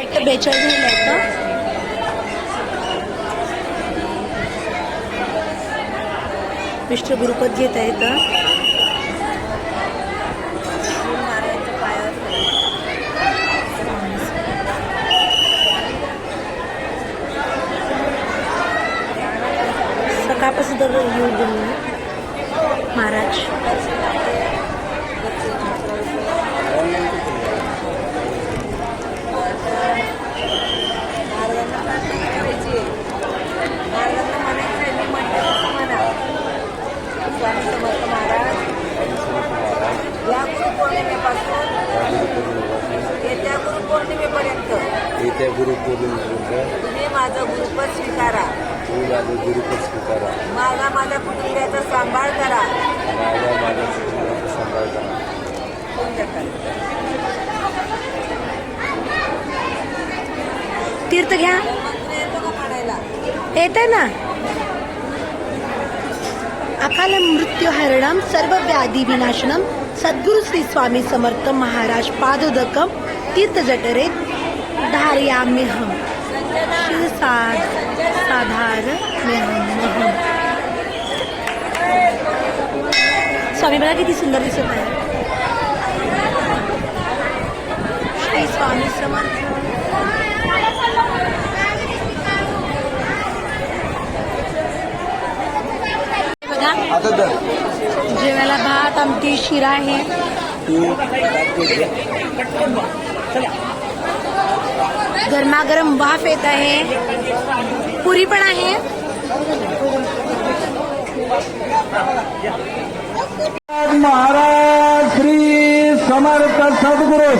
Act बेचाळीस झाले आहेत ना? मिस्टर गुरुपत घेत आहेत सकाळपासून तर येऊन महाराज स्वामी समर्थ महाराज या गुरुपौर्णिमेपासून येत्या गुरुपौर्णिमेपर्यंत येत्या गुरुपौर्णिमेपर्यंत तुम्ही माझं गुरुपद स्वीकारा. तुम्ही माझं गुरुपद स्वीकारा. माझा माझ्या कुटुंबियाचा सांभाळ करा. माझ्या माझ्या कुटुंबाचा सांभाळ करा. तीर्थ घ्या. मंत्र येतो का म्हणायला येत आहे ना. अकाल मृत्यू हरणम सर्व व्याधी विनाशनम सद्गुरु श्री स्वामी समर्थ महाराज पादोदकम तीर्थ जठरे धारयाम्यहम श्री साध साधार स्वामी बघा किती सुंदर दिसत आहे श्री स्वामी समर्थ जेवायला भात आमटी शिरा आहे गरमागरम वाफ येत आहे पुरी पण आहे महाराज श्री समर्थ सद्गुरु,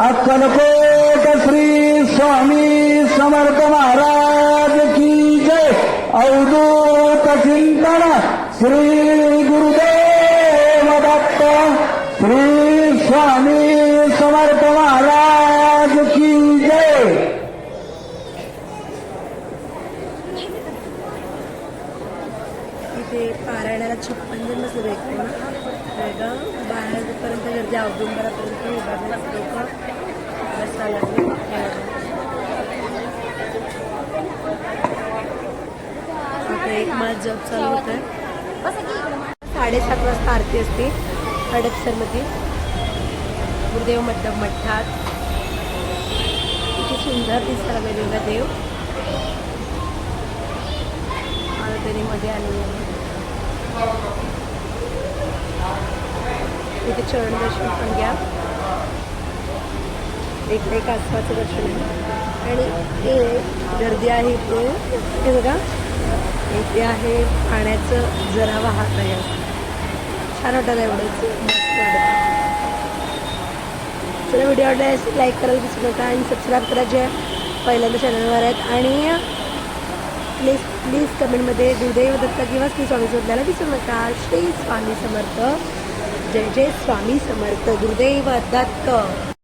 अक्कलकोट श्री स्वामी समर्थ महाराज की जय। अवधूत चिंतन श्री गुरुदेव दत्त श्री स्वामी समर्थ ते पारायणाला छप्पन जण सुरू बारा बाहेरपर्यंत गर्दी औदुंबरापर्यंत उभारले लोक बसायला लागले आता एक मास जॉब चालू होत आहे साडेसात वाजता आरती असते हडपसरमध्ये. गुरुदेव मठ्ठम मठ्ठात किती सुंदर दिसतात वेगवेगळा देव. मला तरी मध्ये आलेली आहे इथे चरण दर्शन पण घ्या. एक एक आसपासचं दर्शन आहे आणि हे गर्दी आहे इथे. हे बघा. इथे आहे पाण्याचं जरा वाहत आहे. छान वाटत आहे एवढंच. मस्त वाटत चला व्हिडिओ आवडला असेल लाईक करायला विसरू नका आणि सबस्क्राईब करा जे पहिल्यांदा चॅनलवर आहेत. आणि प्लीज प्लीज कमेंटमध्ये दुर्दैव दत्ता किंवा श्री स्वामी शोधल्याला विसरू नका. श्री स्वामी समर्थ. जय जय स्वामी समर्थ. गुरुदेव दत्त